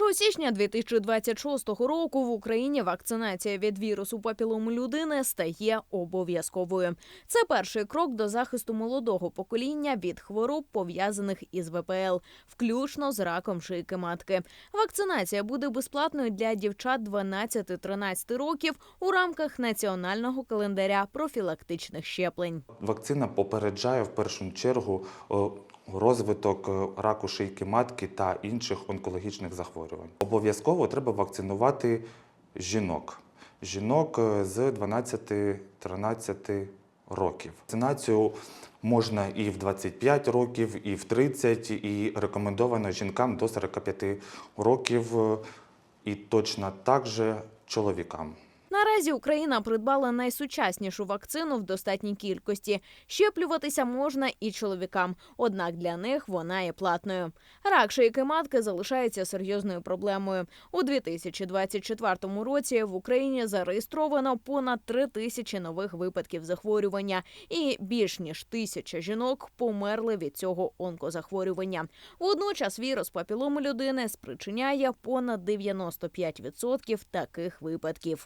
1 січня 2026 року в Україні вакцинація від вірусу папілому людини стає обов'язковою. Це перший крок до захисту молодого покоління від хвороб, пов'язаних із ВПЛ, включно з раком шийки матки. Вакцинація буде безплатною для дівчат 12-13 років у рамках національного календаря профілактичних щеплень. Вакцина попереджає в першу чергу розвиток е, раку шийки матки та інших онкологічних захворювань. Обов'язково треба вакцинувати жінок. Жінок е, з 12-13 років. Вакцинацію можна і в 25 років, і в 30, і рекомендовано жінкам до 45 років, е, і точно так же чоловікам. Наразі Україна придбала найсучаснішу вакцину в достатній кількості. Щеплюватися можна і чоловікам, однак для них вона є платною. Рак шийки матки залишається серйозною проблемою. У 2024 році в Україні зареєстровано понад три тисячі нових випадків захворювання, і більш ніж тисяча жінок померли від цього онкозахворювання. Водночас вірус папілому людини спричиняє понад 95% таких випадків.